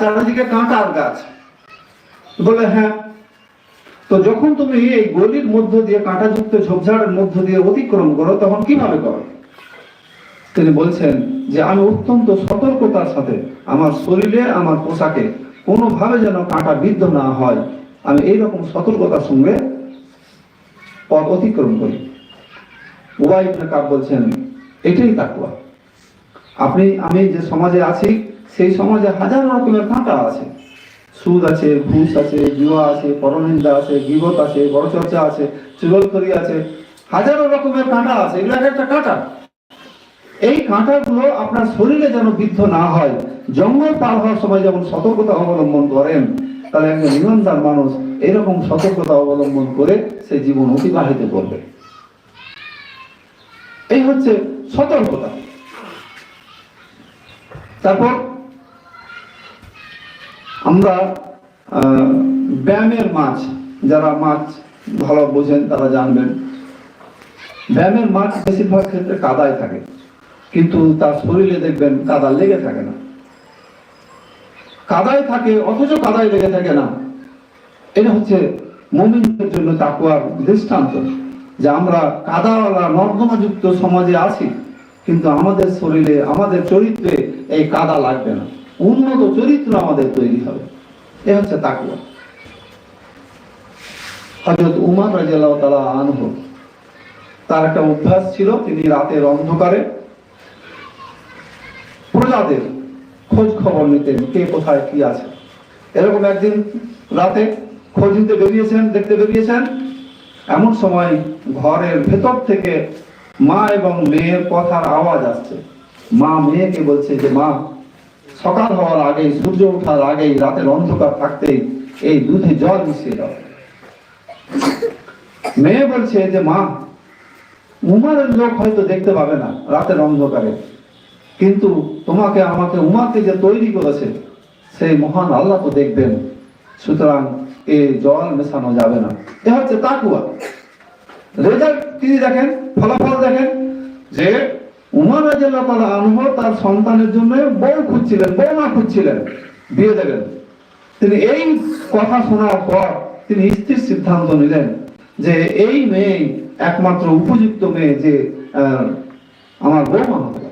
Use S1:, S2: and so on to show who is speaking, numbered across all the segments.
S1: চারিদিকে কাঁটার গাছ। বলে হ্যাঁ। তো যখন তুমি এই গলির মধ্য দিয়ে, কাঁটাযুক্ত ঝোপঝাড়ের মধ্য দিয়ে অতিক্রম করো, তখন কীভাবে করো? তিনি বলছেন যে, আমি অত্যন্ত সতর্কতার সাথে আমার শরীরে, আমার পোশাকে কোনোভাবে যেন কাঁটা বিদ্ধ না হয়, আমি এইরকম সতর্কতার সঙ্গে পথ অতিক্রম করি। উবাই কাব বলছেন, এটাই তাকুয়া আপনি, আমি যে সমাজে আছি সেই সমাজে হাজার রকমের কাঁটা আছে। সুদ আছে, ঘুষ আছে জুয়া আছে, পরনিন্দা আছে, গিবত আছে, বড় চর্চা আছে, চুগলখড়ি আছে। হাজারো রকমের কাঁটা আছে, এগুলো একটা কাঁটা। এই কাঁটাগুলো আপনার শরীরে যেন বিদ্ধ না হয়, জঙ্গল পার হওয়ার সময় যেমন সতর্কতা অবলম্বন করেন, তাহলে একজন ইমানদার মানুষ এরকম সতর্কতা অবলম্বন করে সে জীবন অতিবাহিত করবে। এই হচ্ছে সতর্কতা। তারপর আমরা ব্যায়ামের মাছ, যারা মাছ ভালো বোঝেন, তারা জানবেন। ব্যায়ামের মাছ বেশিরভাগ ক্ষেত্রে কাদায় থাকে, কিন্তু তার শরীরে দেখবেন কাদা লেগে থাকে না। কাদায় থাকে, অথচ কাদায় লেগে থাকে না। এটা হচ্ছে মমিনদের জন্য তাকুয়ার দৃষ্টান্ত, যে আমরা কাদাওয়ালা, নর্দমাযুক্ত সমাজে আছি, কিন্তু আমাদের শরীরে, আমাদের চরিত্রে এই কাদা লাগবে না। উন্নত চরিত্র আমাদের তৈরি হবে। এ হচ্ছে তাকুয়া হজরত উমার রাজিয়াল্লাহ তালা আনহ, তার একটা অভ্যাস ছিল, তিনি রাতের অন্ধকারে প্রজাদের খোঁজ খবর নিতেন, কে কোথায় কি আছে। এরকম একদিন রাতে খোঁজ নিতে বেরিয়েছেন, দেখতে বেরিয়েছেন, এমন সময় ঘরের ভেতর থেকে মা এবং মেয়ের কথার আওয়াজ আসছে। মা মেয়েকে বলছে যে, মা সকাল হওয়ার আগেই, সূর্য ওঠার আগেই, রাতের অন্ধকার থাকতেই এই দুধে জল মিশিয়ে দাও। মেয়ে বলছে যে, মা, উমারের লোক হয়তো দেখতে পাবে না রাতের অন্ধকারে। কিন্তু তোমাকে আমাকে উমাকে যে তৈরি করেছে, সেই মহান আল্লাহ তো দেখবেন। সুতরাং এ জল মেশানো যাবে না। এ হচ্ছে তাকুয়া রেজাল্ট তিনি দেখেন? ফলাফল দেখেন যে উমার রাজিয়াল্লাহ তাআলা আনহু তার সন্তানের জন্য বউ খুঁজছিলেন বৌমা খুঁজছিলেন। বিয়ে দেবেন। তিনি এই কথা শোনার পর তিনি স্থির সিদ্ধান্ত নিলেন যে এই মেয়ে একমাত্র উপযুক্ত মেয়ে যে আমার বৌমা পারে।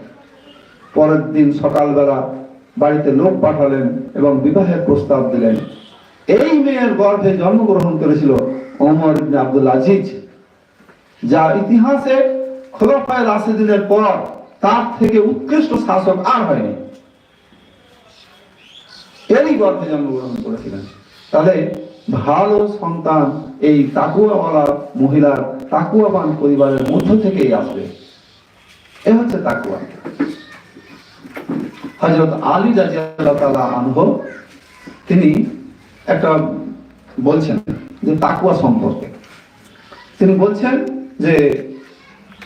S1: পরের দিন সকালবেলা বাড়িতে লোক পাঠালেন এবং বিবাহের প্রস্তাব দিলেন। এই মেয়ের গর্ভে জন্মগ্রহণ করেছিল ওমর আব্দুল আজিজ যা ইতিহাসে খোলাফায় রাশেদিনের পর তার থেকে উৎকৃষ্ট শাসক আর হয়নি। এরই গর্ভে জন্মগ্রহণ করেছিলেন। তাহলে ভালো সন্তান এই তাকুয়াওয়ালা মহিলার তাকুয়াবান পরিবারের মধ্য থেকেই আসবে। এ হচ্ছে তাকুয়া। হজরত আলী রাজিয়াল্লাহ আনহু, তিনি একটা বলছেন যে তাকুয়া সম্পর্কে। তিনি বলছেন যে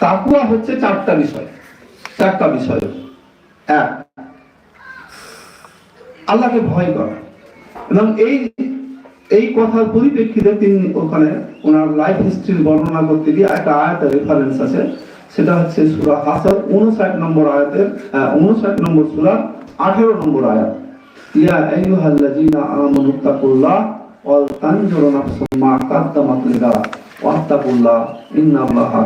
S1: তাকুয়া হচ্ছে চারটা বিষয়। চারটা বিষয়। এক, আল্লাহকে ভয় করা। এবং এই এই কথার পরিপ্রেক্ষিতে তিনি ওখানে ওনার লাইফ হিস্ট্রি বর্ণনা করতে গিয়ে একটা আয়াতের রেফারেন্স আছে। সেটা হচ্ছে সুরা হাসর উনষাট নম্বর আয়াতের উনষাট নম্বর সুরা, আঠেরো নম্বর আয়াত। ইয়া আইয়ুহাল্লাযীনা আমানু তাকুল্লাহ ওয়াল তানজুরু মা কাদ্দামাত ওয়াত্তাকুল্লাহ ইন্নাল্লাহা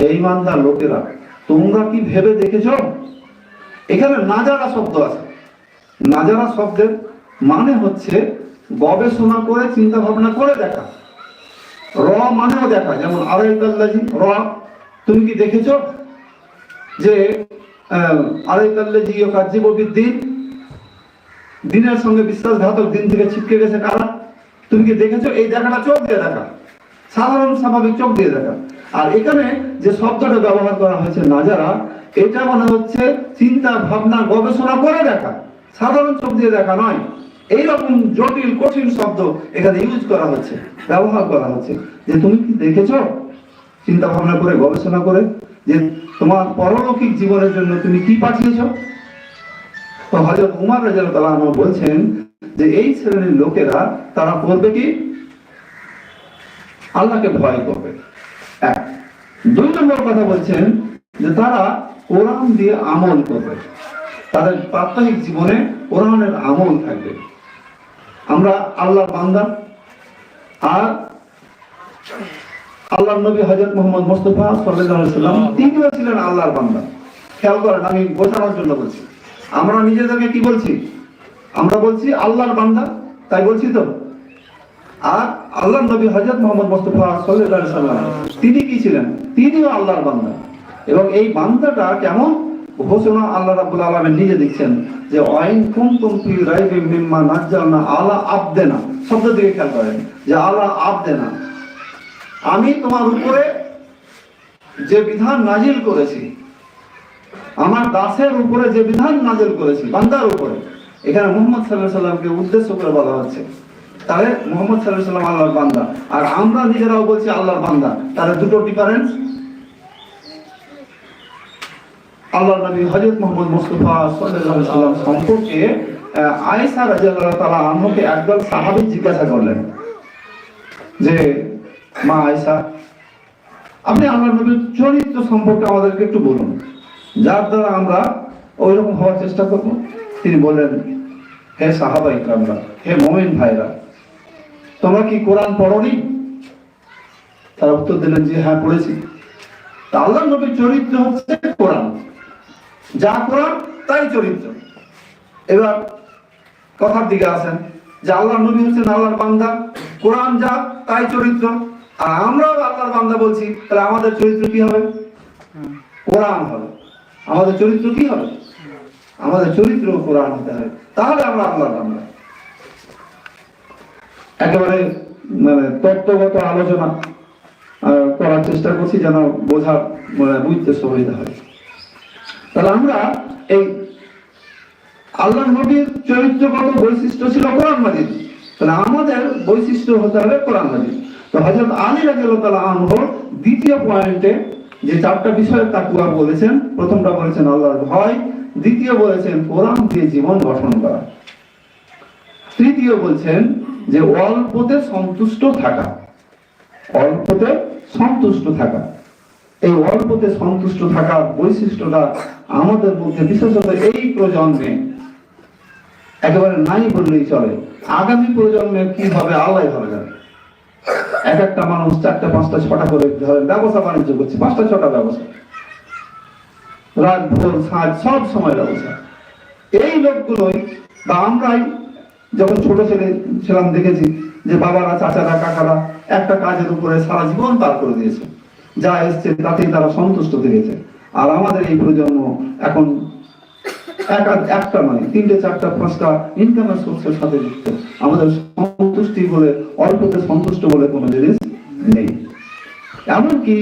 S1: হে ঈমানদার লোকেরা, তোমরা কি ভেবে দেখেছ? এখানে নাজারা শব্দ আছে। নাজারা শব্দের মানে হচ্ছে গবেষণা করে চিন্তা ভাবনা করে দেখা। র মানেও দেখা, যেমন আড়াইকাল্লাজি র, তুমি কি দেখেছ? যে আড়াইকাল্লাজি কার্যববিদ্দিন দিনের সঙ্গে বিশ্বাসঘাতক দিন থেকে ছিটকে গেছে কারা? তুমি কি দেখেছ? এই দেখাটা চোখ দিয়ে দেখা। সাধারণ স্বাভাবিক চোখ দিয়ে দেখা। আর এখানে যে শব্দটা ব্যবহার করা হয়েছে নাজারা, এটা মনে হচ্ছে চিন্তা, ভাবনা, গবেষণা করে দেখা। সাধারণ চোখ দিয়ে দেখা নয়। এইরকম জটিল, কঠিন শব্দ এখানে ইউজ করা হচ্ছে, ব্যবহার করা হচ্ছে। যে তুমি কি দেখেছ? চিন্তা ভাবনা করে, গবেষণা করে যে তোমার পরলৌকিক জীবনের জন্য তুমি কি পাঠিয়েছ? তো হজরত উমার আনহু বলছেন যে এই শ্রেণির লোকেরা তারা করবে কি? আল্লাহকে ভয় করবে। এক। দুই নম্বর কথা বলছেন যে তারা কোরআন দিয়ে আমল করবে। তাদের প্রাত্যহিক জীবনে কোরআনের আমল থাকবে। আমরা আল্লাহর বান্দা। আর আল্লাহ নবী হজরত মোহাম্মদ মোস্তফা সাল্লাম তিনিও ছিলেন আল্লাহর বান্দা। খেয়াল করেন আমি বোঝানোর জন্য বলছি। আমরা নিজেদেরকে কি বলছি? আমরা বলছি আল্লাহর বান্দা তাই বলছি তো? আর আল্লাহ নবী হজরত মোহাম্মদ মোস্তফা সাল্লাল্লাহু সাল্লাম তিনি কি ছিলেন? তিনিও আল্লাহর বান্দা। এবং এই বান্দাটা কেমন? ঘোষণা আল্লাহ রাব্বুল আলামিন নিজে দিচ্ছেন যে ওয়াইন কুনতুম ফি রাইবিম মিম্মা নাজ্জালনা আলা আবদেনা। শব্দ দিকে খেয়াল করেন, যে, আলা আবদেনা। আমি তোমার উপরে যে বিধান নাজিল করেছি, আমার দাসের উপরে যে বিধান নাজিল করেছি, বান্দার উপরে। এখানে মোহাম্মদ সাল্লাহ সাল্লামকে উদ্দেশ্য করে বলা হচ্ছে। তাহলে মোহাম্মদ সাল্লাহ সাল্লাম আল্লাহর বান্দা। আর আমরা নিজেরাও বলছি আল্লাহর বান্দা। তাহলে দুটো ডিফারেন্স আল্লাহ নবী হযরত মুহাম্মদ মুস্তাফা সাল্লাম সম্পর্কে আহ, আয়েশা রাদিয়াল্লাহু তাআলা আনহাকে একদল সাহাবী জিজ্ঞাসা করলেন যে মা আয়েশা আপনি আল্লাহ নবীর চরিত্র সম্পর্কে আমাদেরকে একটু বলুন। যার দ্বারা আমরা ওই রকম হওয়ার চেষ্টা করব। তিনি বললেন হে সাহাবা ইকরামরা হে মুমিন ভাইরা তোমরা কি কোরআন পড়নি? তারা উত্তর দিলেন যে হ্যাঁ পড়েছি। তা আল্লাহ নবীর চরিত্র হচ্ছে কোরআন। যা কোরআন তাই চরিত্র। এবার কথার দিকে আসেন, যে আল্লাহ নবী হচ্ছেন আল্লাহর বান্দা। কোরআন যা, তাই চরিত্র। আর আমরাও আল্লাহর বান্দা বলছি, তাহলে আমাদের চরিত্র কি হবে? কোরআন হবে। আমাদের চরিত্র কি হবে? আমাদের চরিত্র কোরআন হতে হবে। তাহলে আমরা আল্লাহর বান্দা। একেবারে মানে তত্ত্বগত আলোচনা করার চেষ্টা করছি যেন বোঝা মানে বুঝতে সুবিধা হয়। তাহলে আমরা এই আল্লাহ নবীর চরিত্রগত বৈশিষ্ট্য ছিল কোরআন মাজিদ। তাহলে আমাদের বৈশিষ্ট্য হতে হবে কোরআন মাজিদ। তো হযরত আলী তাআলা আনহু দ্বিতীয় পয়েন্টে যে চারটা বিষয়ে তাকুয়া বলেছেন, প্রথমটা বলেছেন আল্লাহর ভয়, দ্বিতীয় বলেছেন কোরআন দিয়ে জীবন গঠন করা। তৃতীয় বলছেন যে অল্পতে সন্তুষ্ট থাকা, অল্পতে সন্তুষ্ট থাকা। এই অল্পতে সন্তুষ্ট থাকার বৈশিষ্ট্যটা আমাদের মধ্যে বিশেষত এই প্রজন্মে একেবারে নাই বললেই চলে। আগামী প্রজন্মে কি হবে? আল্লাহ ভালো জানে এক একটা মানুষ চারটা, পাঁচটা, ছটা করে ধরেন ব্যবসা বাণিজ্য করছে, পাঁচটা, ছটা ব্যবসা। রাত, ভোর সাঁঝ সব সময় ব্যবসা। এই লোকগুলোই বা আমরাই যখন ছোট ছেলে ছিলাম, দেখেছি যে বাবারা, চাচারা, কাকারা একটা কাজের উপরে সারা জীবন পার করে দিয়েছে। যা এসছে, তাতেই তারা সন্তুষ্ট থেকেছে আর আমাদের এই প্রজন্ম এখন একটা নয়, তিনটে, চারটা, পাঁচটা ইনকামের সোর্সের সাথে যুক্ত। আমাদের সন্তুষ্টি বলে, অল্পতে সন্তুষ্ট বলে কোনো জিনিস নেই। এমনকি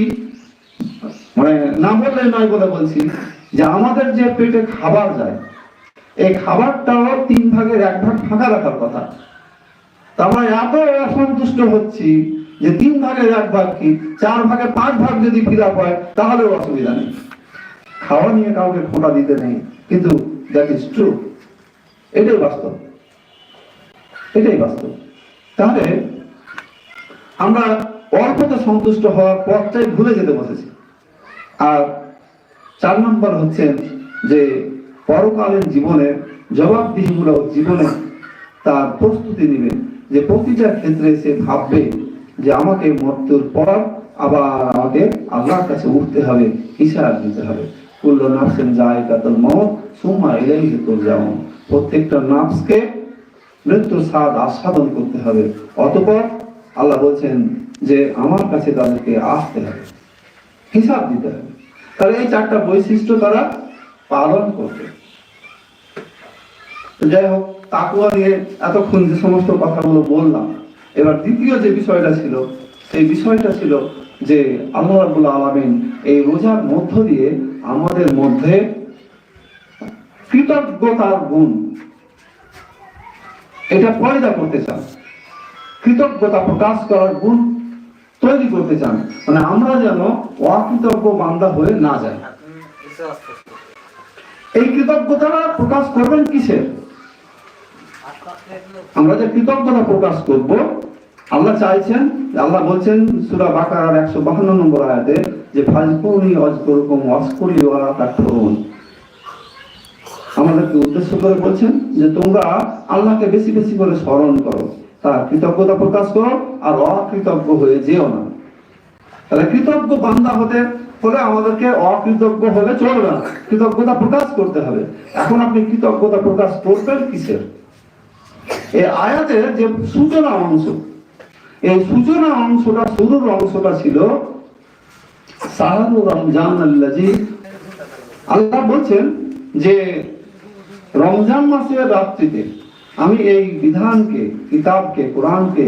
S1: মানে না বললে নয় বলে বলছি যে আমাদের যে পেটে খাবার যায় এই খাবারটাও তিন ভাগের এক ভাগ ফাঁকা রাখার কথা। তা আমরা এত অসন্তুষ্ট হচ্ছি যে তিন ভাগের এক ভাগ কি? চার ভাগে পাঁচ ভাগ যদি ফিল হয় তাহলেও অসুবিধা নেই। খাওয়া নিয়ে কাউকে খোঁটা দিতে নেই, কিন্তু দ্যাট ইজ ট্রু এটাই বাস্তব। এটাই বাস্তব। তাহলে আমরা অল্পতে সন্তুষ্ট হওয়ার পথটাই ভুলে যেতে বসেছি। আর চার নম্বর হচ্ছে যে পরকালীন জীবনে জবাবদিহিমূলক জীবনে তার প্রস্তুতি নেবে যে প্রতিটা ক্ষেত্রে সে ভাববে যে আমাকে মৃত্যুর পর আবার আমাকে আল্লাহর কাছে উঠতে হবে হিসাব দিতে হবে। কুল্ল নাফসেন যায় কাতল মত সুমা ইলাইহি তুরজাউন। প্রত্যেকটা নাফসকে মৃত্যুর স্বাদ আস্বাদন করতে হবে। অতঃপর আল্লাহ বলছেন যে আমার কাছে তাদেরকে আসতে হবে, হিসাব দিতে হবে। তাহলে এই চারটা বৈশিষ্ট্য তারা পালন করবে। যাই হোক, তাকুয়া নিয়ে এতক্ষণ যে সমস্ত কথাগুলো বললাম, এবার দ্বিতীয় যে বিষয়টা ছিল, সেই বিষয়টা ছিল যে আল্লাহ রাবুল আলমিন এই রোজার মধ্য দিয়ে আমাদের মধ্যে কৃতজ্ঞতার গুণ, এটা পয়দা করতে চান, কৃতজ্ঞতা প্রকাশ করার গুণ তৈরি করতে চান মানে আমরা যেন অকৃতজ্ঞ বান্দা হয়ে না যাই। এই কৃতজ্ঞতাটা প্রকাশ করবেন কিসের আমরা যে কৃতজ্ঞতা প্রকাশ করব, আল্লাহ চাইছেন, আল্লাহ বলছেন সূরা বাকারার 152 নম্বর আয়াতে যে ফাজকুনি অজকুরকুম ওয়াসকুলি ওয়ালা আমাদেরকে উদ্দেশ্য করে বলছেন যে, তোমরা আল্লাহকে বেশি বেশি করে স্মরণ করো, তার কৃতজ্ঞতা প্রকাশ করো, আর অকৃতজ্ঞ হয়ে যেও না। তাহলে কৃতজ্ঞ বান্দা হতে হলে আমাদেরকে অকৃতজ্ঞ হলে চলবে না, কৃতজ্ঞতা প্রকাশ করতে হবে। এখন আপনি কৃতজ্ঞতা প্রকাশ করবেন কিসের? এই আয়াতের যে সূচনা অংশ, এই সূচনা অংশটা, শুরুর অংশটা ছিল রমজান আল্লাহ বলছেন যে, রমজান মাসের রাত্রিতে আমি এই বিধানকে, কিতাবকে, কোরআনকে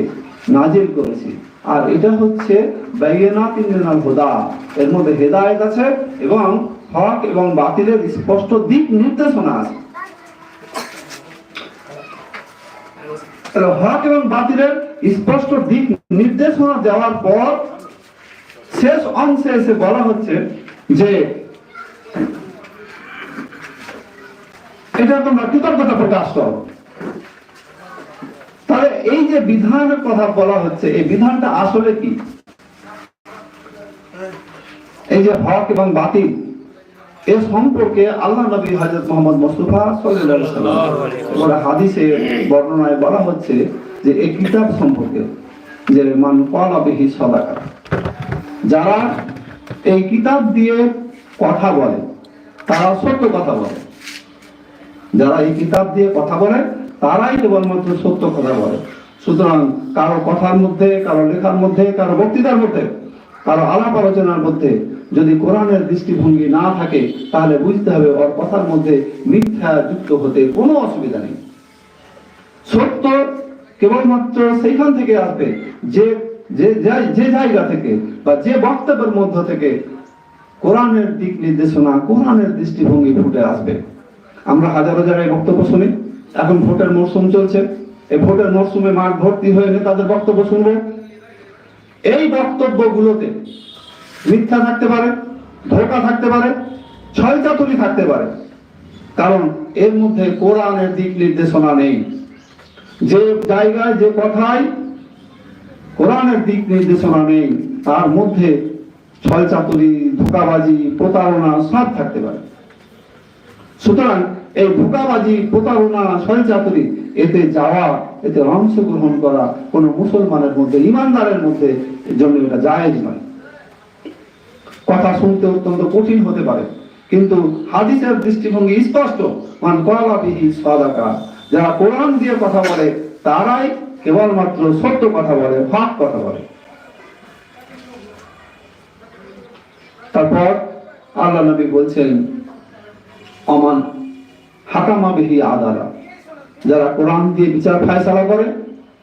S1: নাজিল করেছি। আর এটা হচ্ছে হুদা। এর মধ্যে হেদায়েত আছে এবং হক এবং বাতিলের স্পষ্ট দিক নির্দেশনা আছে। তাহলে হক এবং বাতিলের স্পষ্ট দিক নির্দেশনা দেওয়ার পর শেষ অংশে এসে বলা হচ্ছে যে এটা তোমরা কৃতজ্ঞতা প্রকাশ করো। তাহলে এই যে বিধানের কথা বলা হচ্ছে, এই বিধানটা আসলে কি? এই যে হক এবং বাতিল এ সম্পর্কে আল্লাহ নবী মোহাম্মদ মুস্তাফা ওয়াসাল্লাম হাদিসে বর্ণনায় বলা হচ্ছে যে এই কিতাব সম্পর্কে যে মান যারা এই কিতাব দিয়ে কথা বলে তারা সত্য কথা বলে। যারা এই কিতাব দিয়ে কথা বলে তারাই কেবলমাত্র সত্য কথা বলে। সুতরাং কারও কথার মধ্যে কারও লেখার মধ্যে কারও বক্তৃতার মধ্যে কারও আলাপ আলোচনার মধ্যে যদি কোরআনের দৃষ্টিভঙ্গি না থাকে, তাহলে বুঝতে হবে ওর কথার মধ্যে মিথ্যা যুক্ত হতে কোনো অসুবিধা নেই। সত্য কেবলমাত্র সেইখান থেকে আসবে যে যে জায়গা থেকে বা যে বক্তব্যের মধ্য থেকে কোরআনের দিক নির্দেশনা, কোরআনের দৃষ্টিভঙ্গি ফুটে আসবে। আমরা হাজারো জায়গায় বক্তব্য শুনি, এখন ভোটের মরশুম চলছে। এই ভোটের মরশুমে মাঠ ভর্তি হয়ে তাদের বক্তব্য শুনব। এই বক্তব্যগুলোতে মিথ্যা থাকতে পারে, ধোকা থাকতে পারে ছয় চাতুরি থাকতে পারে। কারণ এর মধ্যে কোরআনের দিক নির্দেশনা নেই। যে জায়গায়, যে কথায় কোরআনের দিক নির্দেশনা নেই, তার মধ্যে ছয় চাতুরি ধোকাবাজি, প্রতারণা সব থাকতে পারে। সুতরাং এই ধোকাবাজি প্রতারণা ছয় চাতুরি এতে যাওয়া, এতে অংশগ্রহণ করা কোন মুসলমানের মধ্যে, ইমানদারের মধ্যে জন্য এটা জায়েজ নয়। কথা শুনতে অত্যন্ত কঠিন হতে পারে, কিন্তু হাদিসের দৃষ্টিভঙ্গি স্পষ্ট। মান কলা বিহি সাদাকা, যারা কোরআন দিয়ে কথা বলে, তারাই কেবলমাত্র সত্য কথা বলে হক কথা বলে। তারপর আল্লাহ নবী বলছেন, অমান হাকামা বিহি আদারা যারা কোরআন দিয়ে বিচার ফায়সালা করে,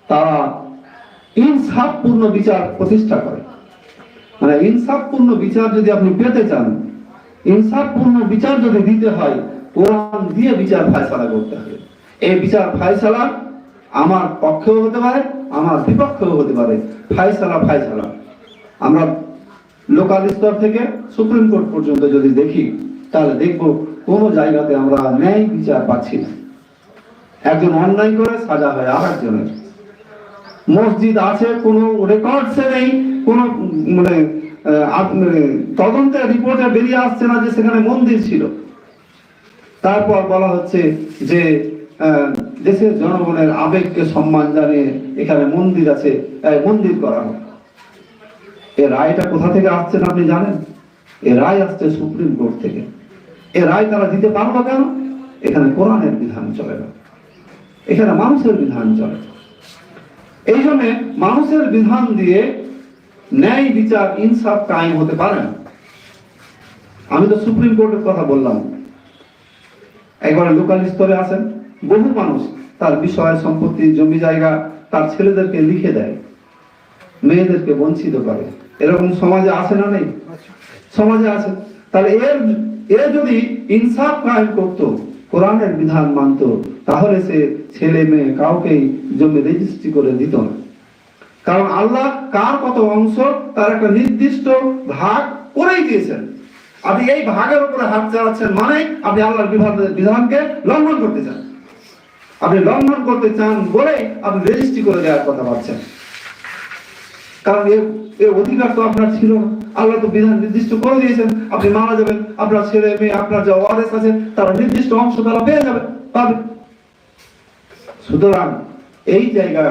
S1: তারা ইনসাফপূর্ণ বিচার প্রতিষ্ঠা করে। মানে ইনসাফপূর্ণ বিচার যদি আপনি পেতে চান, ইনসাফপূর্ণ বিচার যদি দিতে হয়, কোরআন দিয়ে বিচার ফায়সালা করতে হবে। এই বিচার ফায়সালা আমার পক্ষেও হতে পারে, আমার বিপক্ষেও হতে পারে। ফায়সালা ফায়সালা। আমরা লোকাল স্তর থেকে সুপ্রিম কোর্ট পর্যন্ত যদি দেখি তাহলে দেখব কোন জায়গাতে আমরা ন্যায় বিচার পাচ্ছি না। একজন অন্যায় করে সাজা হয় আর একজনের মসজিদ আছে কোনো রেকর্ডসে নেই কোনো মানে মানে, তদন্তের রিপোর্টে বেরিয়ে আসছে না যে সেখানে মন্দির ছিল। তারপর বলা হচ্ছে যে দেশের জনগণের আবেগকে সম্মান জানিয়ে এখানে মন্দির আছে মন্দির করা হোক এ রায়টা কোথা থেকে আসছেন আপনি জানেন? এ রায় আসছে সুপ্রিম কোর্ট থেকে। এ রায় তারা দিতে পারল কেন? এখানে কোরআনের বিধান চলে না। এখানে মানুষের বিধান চলে। এই জন্য মানুষের বিধান দিয়ে ন্যায় বিচার, ইনসাফ কায়েম হতে পারে না। আমি তো সুপ্রিম কোর্টের কথা বললাম। একবারে লোকাল স্তরে আছেন। বহু মানুষ তার বিষয়, সম্পত্তি, জমি জায়গা তার ছেলেদেরকে লিখে দেয়। মেয়েদেরকে বঞ্চিত করে। এরকম সমাজে আছে না নেই? সমাজে আছে। তাহলে এর, এ যদি ইনসাফ কায়েম করত, কোরআনের বিধান মানত, তাহলে সে ছেলে মেয়ে জমি রেজিস্ট্রি করে দিত না। কারণ আল্লাহ কার কত অংশ, তার একটা নির্দিষ্ট ভাগ করেই দিয়েছেন। আপনি এই ভাগের উপরে হাত চালাচ্ছেন মানে আপনি আল্লাহর বিধান- বিধানকে লঙ্ঘন করতে চান। আপনি লঙ্ঘন করতে চান বলে আপনি রেজিস্ট্রি করে দেওয়ার কথা ভাবছেন। কারণ অধিকার তো আপনার ছিল না। আল্লাহ তো বিধান নির্দিষ্ট করে দিয়েছেন, আপনি মারা যাবেন, আপনার ছেলে, মেয়ে, আপনার যে ওয়ারেস আছে, তারা নির্দিষ্ট অংশ তারা পেয়ে যাবে, পাবে। সুতরাং এই জায়গা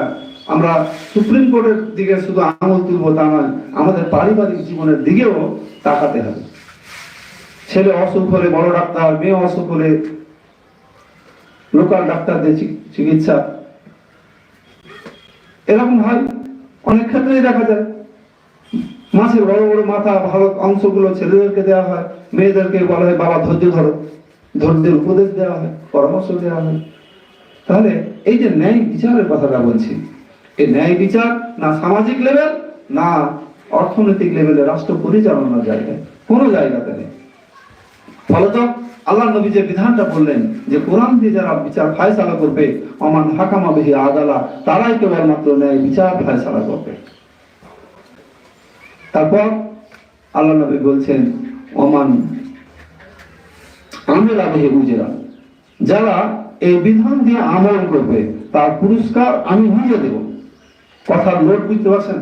S1: আমরা সুপ্রিম কোর্টের দিকে শুধু তুলবো তা নয়, আমাদের পারিবারিক জীবনের দিকেও তাকাতে হবে। ছেলে অসুখ হলে, বড় ডাক্তার, মেয়ে অসুখ হলে লোকাল ডাক্তারদের চিকিৎসা। এরকম হয় অনেক ক্ষেত্রেই দেখা যায়, মাছের বড় বড় মাথা, ভালো অংশগুলো ছেলেদেরকে দেওয়া হয়, মেয়েদেরকে বলা হয়, বাবা, ধৈর্য ধরো। ধৈর্যের উপদেশ দেওয়া হয়, পরামর্শ দেওয়া হয়। তাহলে এই যে ন্যায় বিচারের কথাটা বলছি এই ন্যায় বিচার না সামাজিক লেভেল না অর্থনৈতিক লেভেলে রাষ্ট্র পরিচালনার জায়গায়, কোনো জায়গাতে নেই। ফলত আল্লাহ নবী যে বিধানটা বললেন যে, কোরআন দিয়ে যারা বিচার ফায়সালা করবে অমান হাকামা বিহি আদালা, তারাই কেবলমাত্র ন্যায় বিচার ফায়সালা করবে। তারপর আল্লাহ নবী বলছেন অমান আমেলা বিহি উজরা, যারা এই বিধান দিয়ে আমল করবে, তার পুরস্কার আমি নিজে দেব। কথার লোট বুঝতে পারছেন?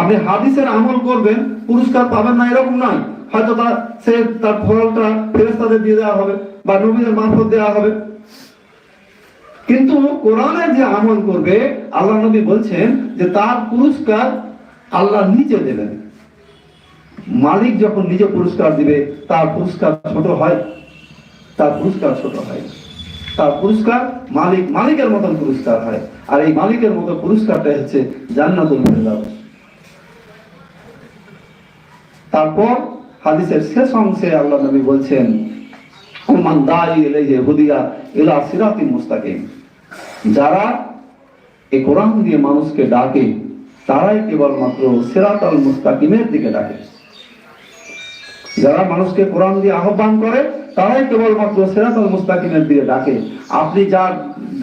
S1: আপনি হাদিসের আমল করবেন, পুরস্কার পাবেন না, এরকম নয়। হয়তো তার সে তার ফলটা ফেরেস্তাদের দিয়ে দেওয়া হবে বা নবীদের মারফত দেওয়া হবে। কিন্তু কোরআনের যে আমল করবে, আল্লাহ নবী বলছেন যে তার পুরস্কার আল্লাহ নিজে দেবেন। মালিক যখন নিজে পুরস্কার দিবে, তার পুরস্কার ছোট হয়। তার পুরস্কার ছোট হয়। তার পুরস্কার মালিক, মালিকের মতন পুরস্কার হয়। আর এই মালিকের মতো পুরস্কারটা হচ্ছে জান্নাতুল ফেরদাউস। তারপর হাদিসের শেষ অংশে আল্লাহ নবী বলছেন ওমান দাই ইলাইহি হুদিয়া ইলা সিরাতিন মুস্তাকিম। যারা এই কোরআন দিয়ে মানুষকে ডাকে, তারাই কেবলমাত্র সিরাতাল মুস্তাকিমের দিকে ডাকে। যারা মানুষকে কোরআন দিয়ে আহ্বান করে, তারাই কেবলমাত্র সিরাতাল মুস্তাকিমের দিকে ডাকে। আপনি যার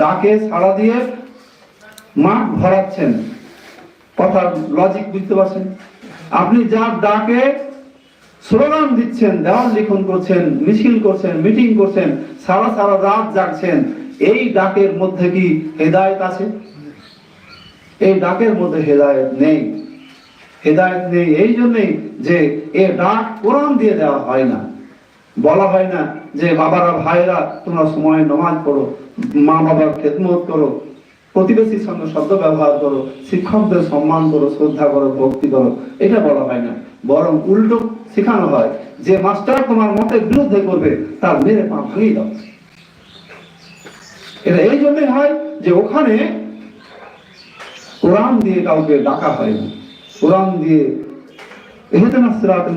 S1: ডাকে সাড়া দিয়ে মাঠ ভরাচ্ছেন, কথার লজিক বুঝতে পারছেন? আপনি যার ডাকে স্লোগান দিচ্ছেন, দেওয়াল লিখন করছেন, মিছিল করছেন, মিটিং করছেন, সারা সারা রাত জাগছেন। এই ডাকের মধ্যে কি হেদায়েত আছে? এই ডাকের মধ্যে হেদায়েত নেই। হেদায়েত নেই এই জন্যই যে এ ডাক কোরআন দিয়ে দেওয়া হয় না। বলা হয় না যে, বাবারা ভাইরা তোমরা সময় নমাজ পড়ো মা বাবার খেদমত করো, প্রতিবেশীর সঙ্গে শব্দ ব্যবহার করো, শিক্ষকদের সম্মান করো, শ্রদ্ধা করো, ভক্তি করো। এটা বলা হয় না। বরং উল্টো শেখানো হয় যে মাস্টার তোমার মতের বিরুদ্ধে করবে, তার মেরে পা ভাঙিয়ে দাও এটা এই জন্যই হয় যে ওখানে কোরআন দিয়ে কাউকে ডাকা হয় না কোরআন দিয়ে এহেতেনা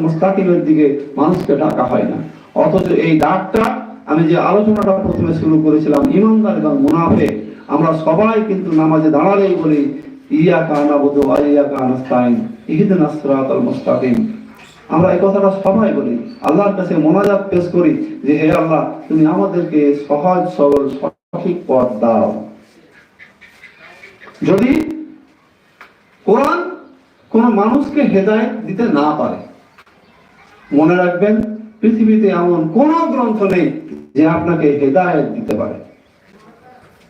S1: মুস্তাকিমের দিকে মানুষকে ডাকা হয় না। অথচ এই ডাকটা আমি যে আলোচনাটা প্রথমে শুরু করেছিলাম, ইমানদার এবং মুনাফে, আমরা সবাই কিন্তু নামাজে দাঁড়ালেই বলি, ইয়া কানা বুধ ইয়া কানাস্তাইন ইহিদিন মুস্তাকিম। আমরা এই কথাটা সবাই বলি। আল্লাহর কাছে মোনাজাত পেশ করি যে, হে আল্লাহ, তুমি আমাদেরকে সহজ, সরল, সঠিক পথ দাও। যদি কোরআন কোন মানুষকে হেদায়েত দিতে না পারে, মনে রাখবেন, পৃথিবীতে এমন কোন গ্রন্থ নেই যে আপনাকে হেদায়েত দিতে পারে।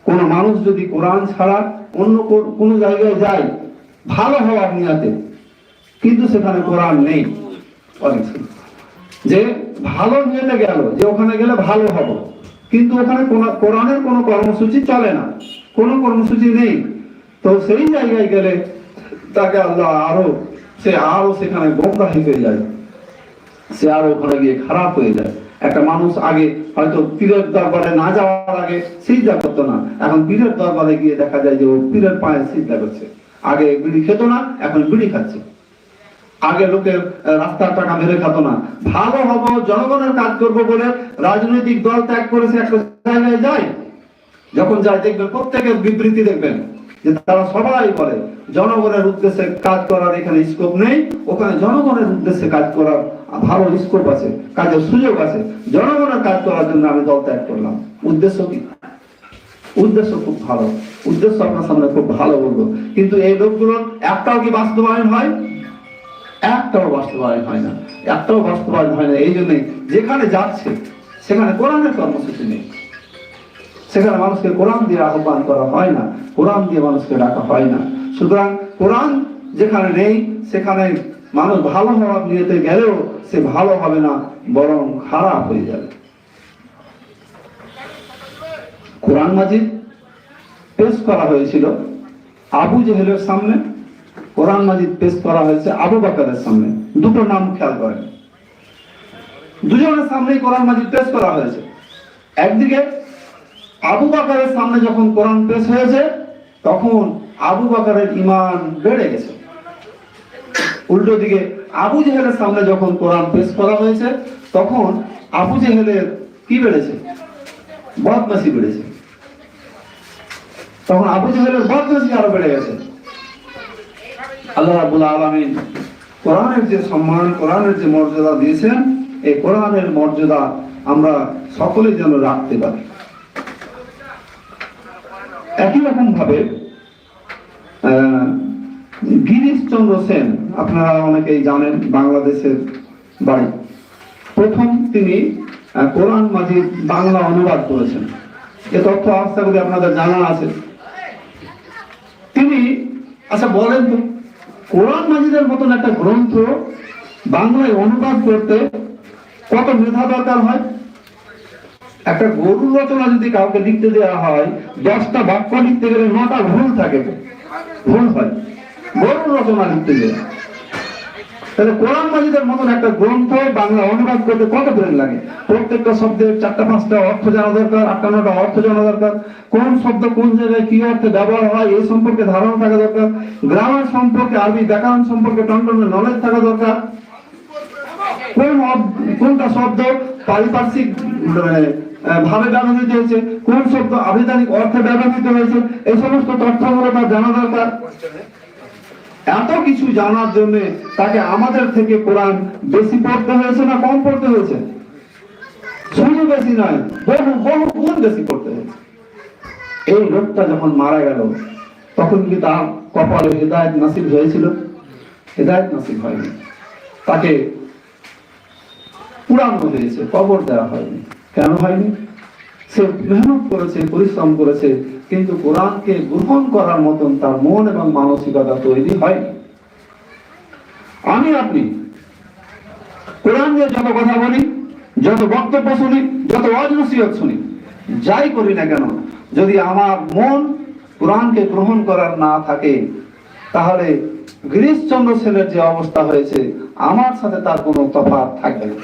S1: কোন মানুষ যদি কোরআন ছাড়া অন্য কোনো জায়গায় যায়, ভালো হওয়ার নিয়াতে, কিন্তু সেখানে কোরআন নেই। যে ভালো নিয়েতে গেল, যে ওখানে গেলে ভালো হব। কিন্তু ওখানে কোরআনের কোনো কর্মসূচি চলে না। কোনো কর্মসূচি নেই। তো সেই জায়গায় গেলে তাকে আল্লাহ আরও, সে আরও সেখানে গোমরাহি হয়ে যায়। সে আরও ওখানে গিয়ে খারাপ হয়ে যায়। একটা মানুষ আগে হয়তো পীরের দরবারে না যাওয়ার আগে সিজদা করতো না। এখন পীরের দরবারে গিয়ে দেখা যায় যে ও পীরের পায়ে সিজদা করছে। আগে বিড়ি খেত না, এখন বিড়ি খাচ্ছে। আগে লোকের রাস্তার টাকা মেরে খাতো না। ভালো হব, জনগণের কাজ করব বলে রাজনৈতিক দল ত্যাগ করেছে একটা জায়গায় যায় যখন যায় দেখবেন প্রত্যেকের বিবৃতি দেখবেন যে তারা সবাই বলে, জনগণের উদ্দেশ্যে কাজ করার এখানে স্কোপ নেই, ওখানে জনগণের উদ্দেশ্যে কাজ করার ভালো স্কোপ আছে, কাজের সুযোগ আছে। জনগণের কাজ করার জন্য আমি দল ত্যাগ করলাম। উদ্দেশ্য কি? উদ্দেশ্য খুব ভালো। উদ্দেশ্য আপনার সামনে খুব ভালো বলব। কিন্তু এই লোকগুলোর একটাও কি বাস্তবায়ন হয়? একটাও বাস্তবায়ন হয় না, একটাও বাস্তবায়ন হয় না, এই জন্যই যেখানে যাচ্ছে, সেখানে কোরআনের কর্মসূচি নেই। সেখানে মানুষকে কোরআন দিয়ে আহ্বান করা হয় না, কোরআন দিয়ে মানুষকে ডাকা হয় না। সুতরাং কোরআন যেখানে নেই, সেখানে মানুষ ভালো হওয়ার নিয়েতে গেলেও সে ভালো হবে না, বরং খারাপ হয়ে যাবে। কোরআন মাজিদ পেশ করা হয়েছিল আবু জেহেলের সামনে। কোরআন মাজিদ পেশ করা হয়েছে আবু বাকারের সামনে। দুটো নাম খেয়াল করেন। দুজনের সামনেই কোরআন মাজিদ পেশ করা হয়েছে। একদিকে আবু বাকারের সামনে যখন কোরআন পেশ হয়েছে, তখন আবু বাকারের ইমান বেড়ে গেছে। উল্টো দিকে আবু জেহেলের সামনে যখন কোরআন পেশ করা হয়েছে, তখন আবু জেহেলের কি বেড়েছে? বদমাসি বেড়েছে। তখন আবু জেহেলের বদমাসি আরও বেড়ে গেছে। আল্লাহ রাবুল আলমিন কোরআনের যে সম্মান, কোরআনের যে মর্যাদা দিয়েছেন, এই কোরআনের মর্যাদা আমরা সকলে যেন রাখতে পারি। একই রকম ভাবে গিরিশচন্দ্র সেন, আপনারা অনেকেই জানেন বাংলাদেশের বাড়ি। প্রথম তিনি কোরআন মাজিদ বাংলা অনুবাদ করেছেন। এ তথ্য আশা করি আপনাদের জানা আছে। তিনি আচ্ছা বলেন তো কোরআন মাজিদের মতন একটা গ্রন্থ বাংলায় অনুবাদ করতে কত মেধা দরকার হয়? একটা গরুর রচনা যদি কাউকে লিখতে দেওয়া হয়, দশটা বাক্য লিখতে গেলে নটা ভুল থাকে। ভুল হয়। গরুর রচনা লিখতে গেলে। তাহলে কোরআন মাজিদের মতন একটা গ্রন্থ বাংলা অনুবাদ করতে কত ব্রেন লাগে? প্রত্যেকটা শব্দের চারটা পাঁচটা অর্থ জানা দরকার আটটা অর্থ জানা দরকার। কোন শব্দ কোন জায়গায় কি অর্থে ব্যবহার হয় এই সম্পর্কে ধারণা থাকা দরকার। গ্রামার সম্পর্কে আরবি ব্যাকরণ সম্পর্কে টনটনের নলেজ থাকা দরকার। কোন কোনটা শব্দ পারিপার্শ্বিক মানে, ভাবে ব্যবহৃত হয়েছে? কোন শব্দ আবিধানিক অর্থে ব্যবহৃত হয়েছে? এই সমস্ত তথ্যগুলো তার জানা দরকার। এত কিছু জানার জন্য তাকে আমাদের থেকে কোরআন বেশি পড়তে হয়েছে না কম পড়তে হয়েছে? শুধু বেশি নয়, বহু বহু গুণ বেশি পড়তে হয়েছে। এই লোকটা যখন মারা গেল, তখন কি তার কপালে হৃদায়ত নাসিব হয়েছিল? হৃদায়ত নাসিব হয়নি। তাকে পুরানো হয়েছে, কবর দেওয়া হয়নি। কেন হয়নি? সে মেহনত করেছে, পরিশ্রম করেছে, কিন্তু কোরআনকে গ্রহণ করার মতন তার মন এবং মানসিকতা তৈরি হয়নি। আমি, আপনি, কোরআন নিয়ে যত কথা বলি, যত বক্তব্য শুনি, যত অজনসিয়ত শুনি, যাই করি না কেন, যদি আমার মন কোরআনকে গ্রহণ করার না থাকে, তাহলে গিরিশচন্দ্র সেনের যে অবস্থা হয়েছে, আমার সাথে তার কোনো তফাৎ থাকবে না।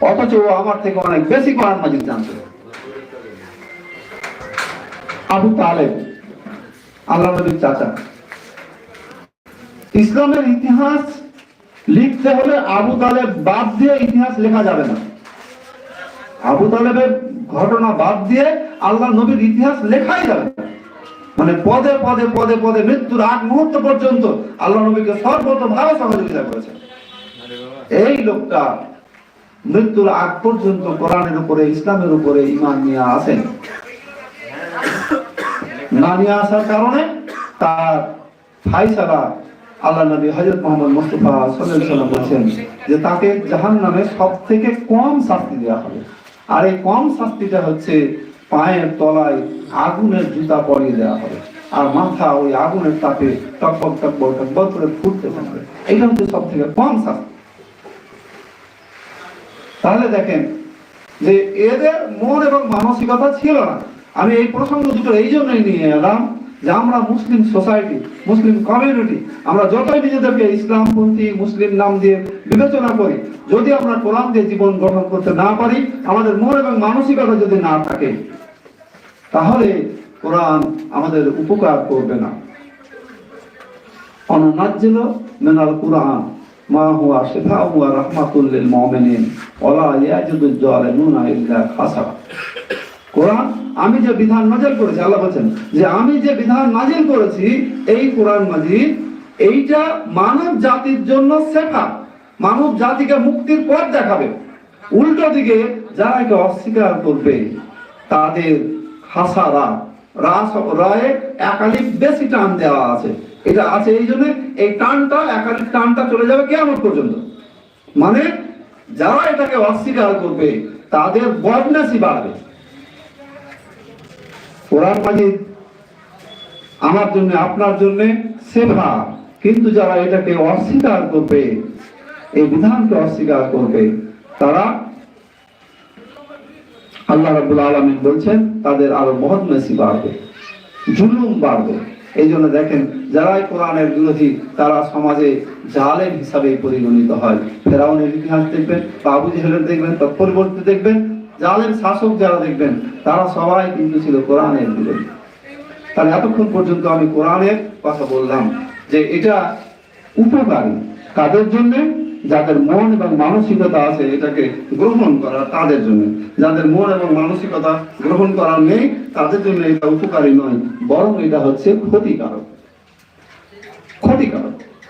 S1: অথচ ও আমার থেকে অনেক বেশি কোরআন মাজিদ জানতো। আবু তালেব আল্লাহ নবীর চাচা। ইসলামের ইতিহাস লিখতে হলে আবু তালেব বাদ দিয়ে ইতিহাস লেখা যাবে না। আবু তালেবের ঘটনা বাদ দিয়ে আল্লাহ নবীর ইতিহাস লেখাই যাবে। মানে পদে পদে পদে পদে মৃত্যুর আগ মুহূর্ত পর্যন্ত আল্লাহ নবীকে সর্বতভাবে সহযোগিতা করেছে। এই লোকটা মৃত্যুর আগ পর্যন্ত কোরআনের উপরে, ইসলামের উপরে ইমান নিয়ে আসেন। না নিয়ে আসার কারণে তার ফাইসালা আল্লাহ নবী হজরত মোহাম্মদ মুস্তফা সাল্লাল্লাহু বলছেন যে তাকে জাহান্নামে সব থেকে কম শাস্তি দেওয়া হবে। আর এই কম শাস্তিটা হচ্ছে পায়ের তলায় আগুনের জুতা পরিয়ে দেওয়া হবে। আর মাথা ওই আগুনের তাপে টকবক টকবক টকবক করে ফুটতে থাকবে। এইটা হচ্ছে সব থেকে কম শাস্তি। তাহলে দেখেন যে এদের মন এবং মানসিকতা ছিল না। আমি এই প্রসঙ্গ দুটো এই জন্যই নিয়ে এলাম যে আমরা মুসলিম সোসাইটি মুসলিম কমিউনিটি আমরা যতই নিজেদেরকে ইসলামপন্থী মুসলিম নাম দিয়ে বিবেচনা করি, যদি আমরা কোরআন দিয়ে জীবন গঠন করতে না পারি, আমাদের মন এবং মানসিকতা যদি না থাকে, তাহলে কোরআন আমাদের উপকার করবে না। অনুনাজ্জিল মিনাল কুরআন, মা হুয়া শিফাউ ওয়া রাহমাতুল লিল মুমিনিন, ওয়ালা ইয়াজিদুল জালিমুনা ইল্লা কোরআন আমি যে বিধান নাজিল করেছি, আল্লাহ বলেন যে আমি যে বিধান নাজিল করেছি, এই কোরআন মাজিদ, এইটা মানব জাতির জন্য শেখা মানব জাতিকে মুক্তির পথ দেখাবে। উল্টো দিকে যারা একে অস্বীকার করবে, তাদের হাসারা রাস রায়ে একালিক বেশি টান দেওয়া আছে। এটা আছে এই জন্য, এই টানটা, একালিক টানটা চলে যাবে কেমন পর্যন্ত। মানে যারা এটাকে অস্বীকার করবে, তাদের বদনাসি বাড়বে। কোরআন মাজিদ আমার জন্য, আপনার জন্য সেবা কিন্তু যারা এটাকে অস্বীকার করবে, এই বিধানকে অস্বীকার করবে, তারা আল্লাহ রাব্বুল আলামিন বলছেন, তাদের আরও মহৎ মেসি বাড়বে, জুলুম বাড়বে। এই জন্য দেখেন, যারাই কোরআনের বিরোধী, তারা সমাজে জালেম হিসাবে পরিগণিত হয়। ফেরাউনের ইতিহাস দেখবেন, বা আবু জেহেলের দেখবেন, তার পরিবর্তে দেখবেন জালেম শাসক যারা দেখবেন, তারা সবাই কিন্তু ছিল, কোরআনের বিরোধী তাহলে এতক্ষণ পর্যন্ত আমি কোরআনের কথা বললাম যে এটা উপকারী কাদের জন্য? যাদের মন এবং মানসিকতা আছে এটাকে গ্রহণ করা তাদের জন্য। যাদের মন এবং মানসিকতা গ্রহণ করার নেই, তাদের জন্য এটা উপকারী নয়, বরং এটা হচ্ছে ক্ষতিকারক। ক্ষতিকারক।